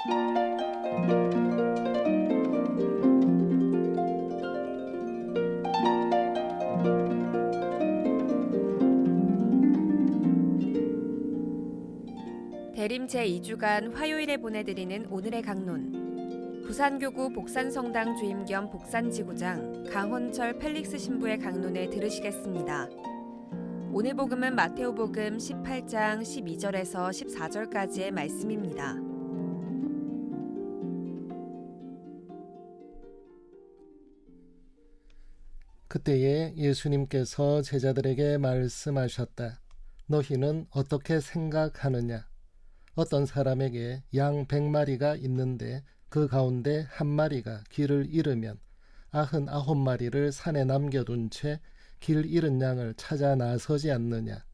대림 제2주간 화요일에 보내드리는 오늘의 강론. 부산교구 복산성당 주임 겸 복산지구장 강원철 펠릭스 신부의 강론을 들으시겠습니다. 오늘 복음은 마테오복음 18장 12절에서 14절까지의 말씀입니다. 그때에 예수님께서 제자들에게 말씀하셨다. 너희는 어떻게 생각하느냐? 어떤 사람에게 양 백마리가 있는데 그 가운데 한 마리가 길을 잃으면 아흔 아홉 마리를 산에 남겨둔 채 길 잃은 양을 찾아 나서지 않느냐?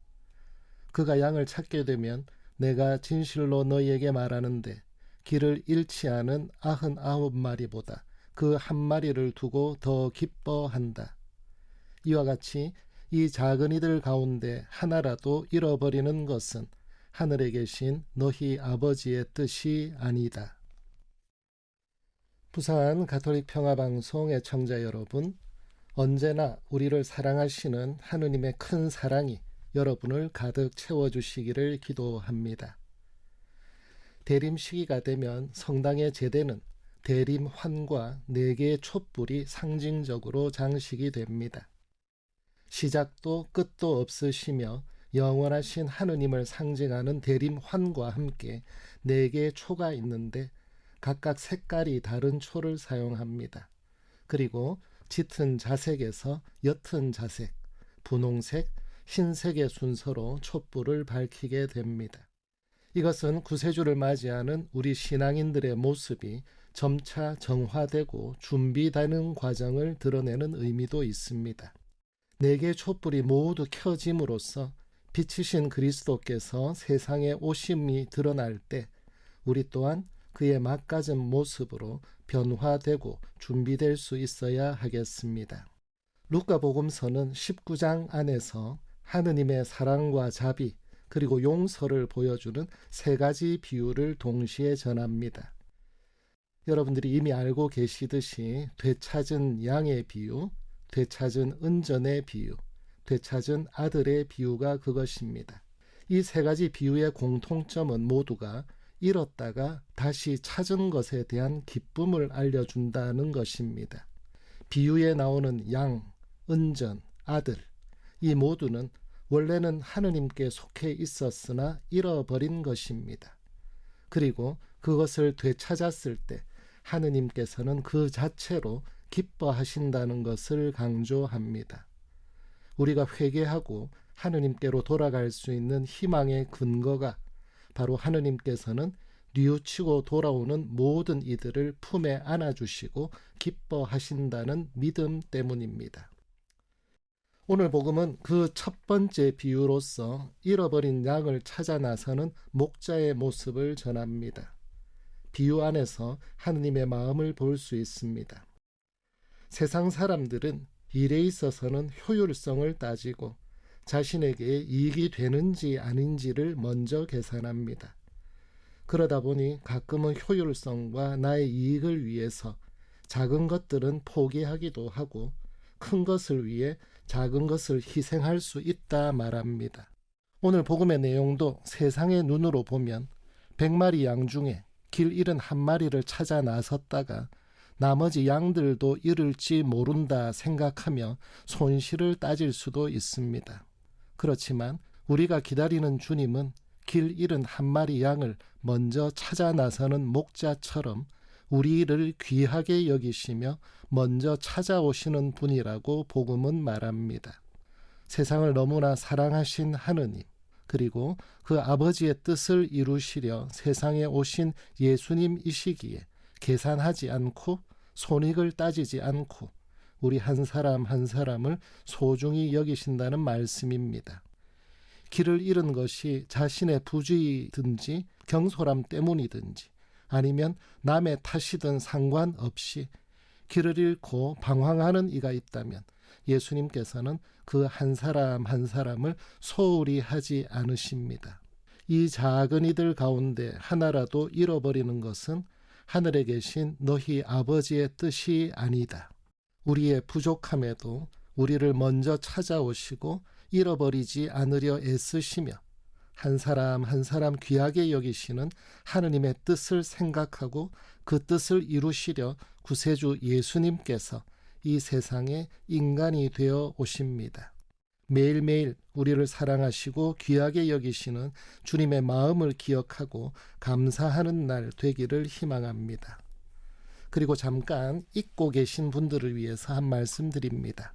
그가 양을 찾게 되면 내가 진실로 너희에게 말하는데 길을 잃지 않은 아흔 아홉 마리보다 그 한 마리를 두고 더 기뻐한다. 이와 같이 이 작은 이들 가운데 하나라도 잃어버리는 것은 하늘에 계신 너희 아버지의 뜻이 아니다. 부산 가톨릭 평화방송 애청자 여러분, 언제나 우리를 사랑하시는 하느님의 큰 사랑이 여러분을 가득 채워주시기를 기도합니다. 대림 시기가 되면 성당의 제대는 대림환과 네 개의 촛불이 상징적으로 장식이 됩니다. 시작도 끝도 없으시며 영원하신 하느님을 상징하는 대림환과 함께 네 개의 초가 있는데 각각 색깔이 다른 초를 사용합니다. 그리고 짙은 자색에서 옅은 자색, 분홍색, 흰색의 순서로 촛불을 밝히게 됩니다. 이것은 구세주를 맞이하는 우리 신앙인들의 모습이 점차 정화되고 준비되는 과정을 드러내는 의미도 있습니다. 네 개의 촛불이 모두 켜짐으로써 빛이신 그리스도께서 세상에 오심이 드러날 때 우리 또한 그의 막가진 모습으로 변화되고 준비될 수 있어야 하겠습니다. 루카복음서는 19장 안에서 하느님의 사랑과 자비 그리고 용서를 보여주는 세 가지 비유를 동시에 전합니다. 여러분들이 이미 알고 계시듯이 되찾은 양의 비유, 되찾은 은전의 비유, 되찾은 아들의 비유가 그것입니다. 이 세 가지 비유의 공통점은 모두가 잃었다가 다시 찾은 것에 대한 기쁨을 알려준다는 것입니다. 비유에 나오는 양, 은전, 아들, 이 모두는 원래는 하느님께 속해 있었으나 잃어버린 것입니다. 그리고 그것을 되찾았을 때 하느님께서는 그 자체로 기뻐하신다는 것을 강조합니다. 우리가 회개하고 하느님께로 돌아갈 수 있는 희망의 근거가 바로 하느님께서는 뉘우치고 돌아오는 모든 이들을 품에 안아주시고 기뻐하신다는 믿음 때문입니다. 오늘 복음은 그 첫 번째 비유로서 잃어버린 양을 찾아 나서는 목자의 모습을 전합니다. 비유 안에서 하느님의 마음을 볼 수 있습니다. 세상 사람들은 일에 있어서는 효율성을 따지고 자신에게 이익이 되는지 아닌지를 먼저 계산합니다. 그러다 보니 가끔은 효율성과 나의 이익을 위해서 작은 것들은 포기하기도 하고 큰 것을 위해 작은 것을 희생할 수 있다 말합니다. 오늘 복음의 내용도 세상의 눈으로 보면 백마리 양 중에 길 잃은 한 마리를 찾아 나섰다가 나머지 양들도 잃을지 모른다 생각하며 손실을 따질 수도 있습니다. 그렇지만 우리가 기다리는 주님은 길 잃은 한 마리 양을 먼저 찾아 나서는 목자처럼 우리를 귀하게 여기시며 먼저 찾아오시는 분이라고 복음은 말합니다. 세상을 너무나 사랑하신 하느님, 그리고 그 아버지의 뜻을 이루시려 세상에 오신 예수님이시기에 계산하지 않고 손익을 따지지 않고 우리 한 사람 한 사람을 소중히 여기신다는 말씀입니다. 길을 잃은 것이 자신의 부주의든지 경솔함 때문이든지 아니면 남의 탓이든 상관없이 길을 잃고 방황하는 이가 있다면 예수님께서는 그 한 사람 한 사람을 소홀히 하지 않으십니다. 이 작은 이들 가운데 하나라도 잃어버리는 것은 하늘에 계신 너희 아버지의 뜻이 아니다. 우리의 부족함에도 우리를 먼저 찾아오시고 잃어버리지 않으려 애쓰시며 한 사람 한 사람 귀하게 여기시는 하느님의 뜻을 생각하고 그 뜻을 이루시려 구세주 예수님께서 이 세상에 인간이 되어 오십니다. 매일매일 우리를 사랑하시고 귀하게 여기시는 주님의 마음을 기억하고 감사하는 날 되기를 희망합니다. 그리고 잠깐 잊고 계신 분들을 위해서 한 말씀 드립니다.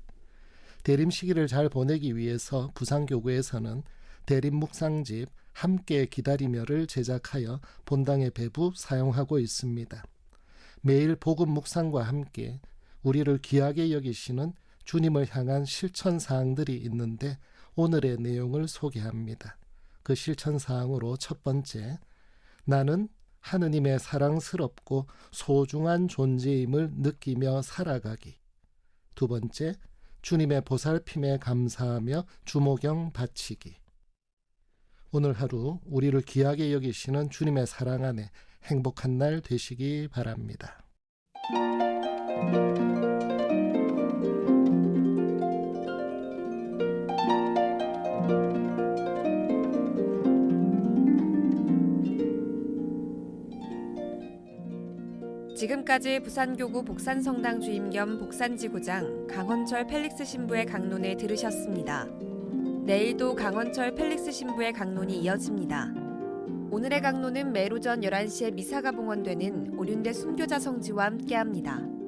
대림 시기를 잘 보내기 위해서 부산교구에서는 대림 묵상집 함께 기다리며를 제작하여 본당의 배부 사용하고 있습니다. 매일 복음 묵상과 함께 우리를 귀하게 여기시는 주님을 향한 실천 사항들이 있는데 오늘의 내용을 소개합니다. 그 실천 사항으로 첫 번째, 나는 하느님의 사랑스럽고 소중한 존재임을 느끼며 살아가기. 두 번째, 주님의 보살핌에 감사하며 주모경 바치기. 오늘 하루 우리를 귀하게 여기시는 주님의 사랑 안에 행복한 날 되시기 바랍니다. 지금까지 부산교구 복산성당 주임 겸 복산지구장 강헌철 펠릭스 신부의 강론을 들으셨습니다. 내일도 강헌철 펠릭스 신부의 강론이 이어집니다. 오늘의 강론은 매일 오전 11시에 미사가 봉헌되는 오륜대 순교자 성지와 함께합니다.